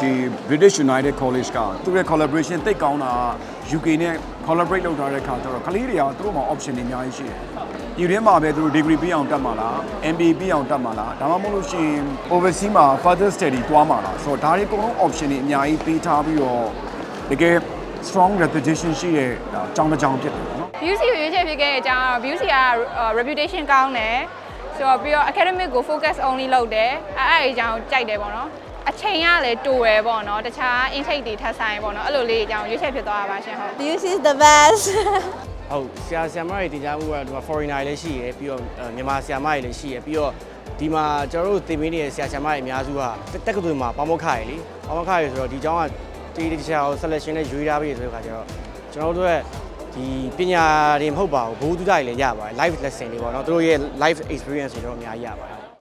ဒီ British United College ကသူရဲ့ collaboration တိတ်ကောင်းတာ UK နဲ့ collaborate လုပ်ထားတဲ့ခါကျတော့ကလေးတွေကသူတို့မှာ option တွေအများကြီးရှိတယ်။ဒီထဲမှာပဲသူတို့ degree ပြီးအောင်တက်မှာလား MBA ပြီးအောင်တက်မှာလားဒါမှမဟုတ်လို့ရှိရင် overseas မှာ further study တွားမှာလားဆိုတော့ဒါတွေအကုန်လုံး option တွေအများကြီးပေးထားပြီးတော့တကယ် strong reputation ရှိတဲ့ဒါအကြောင်းတစ်ကြောင်းဖြစ်တယ်ပေါ့နော် beauty ကိုရွေးချယ်ဖြစ်ခဲ့တဲ့အကြောင်းကတော့ beauty က reputation ကောင်းတယ် ဆိုတော့ပြီးတော့ academic ကို focus only လုပ်တယ်အဲအဲ့အကြောင်းကြိုက်တယ်ပေါ့နော်အချိန်ကလည်းတူရယ်ပေါ့နော်တခြား intake တွေထပ်ဆိုင်ပေါ့နော်အဲ့လိုလေးအကြောင်းရွေးချယ်ဖြစ်သွားတာပါရှင်ဟုတ် Beauty is the best ဟုတ်ဆရာဆရာမတွေတင်ကြားမှုကဒီမှာ foreigner တွေလည်းရှိရယ်ပြီးတော့အဲမြန်မာဆရာမတွေလည်းရှိရယ်ပြီးတော့ဒီမှာကျွန်တော်တို့သင်ပေးနေတဲ့ဆရာဆရာမတွေအများစုကတက္ကသိုလ်မှာပေါမောက်ခရယ်လေပေါမောက်ခရယ်ဆိုတော့ဒီကျောင်းကတီတီချာကို selection နဲ့ရွေးထားပြီးဆိုတဲ့ခါကျတော့ကျွန်တော်တို့ရဲ့ ဒီပညာတွေမဟုတ်ပါဘူးဘုဟုတုဒ္ဒတွေလည်းရပါတယ် live lesson တွေပေါ့နော်သူတို့ရဲ့ live experience တွေတော့အများကြီးရပါတယ်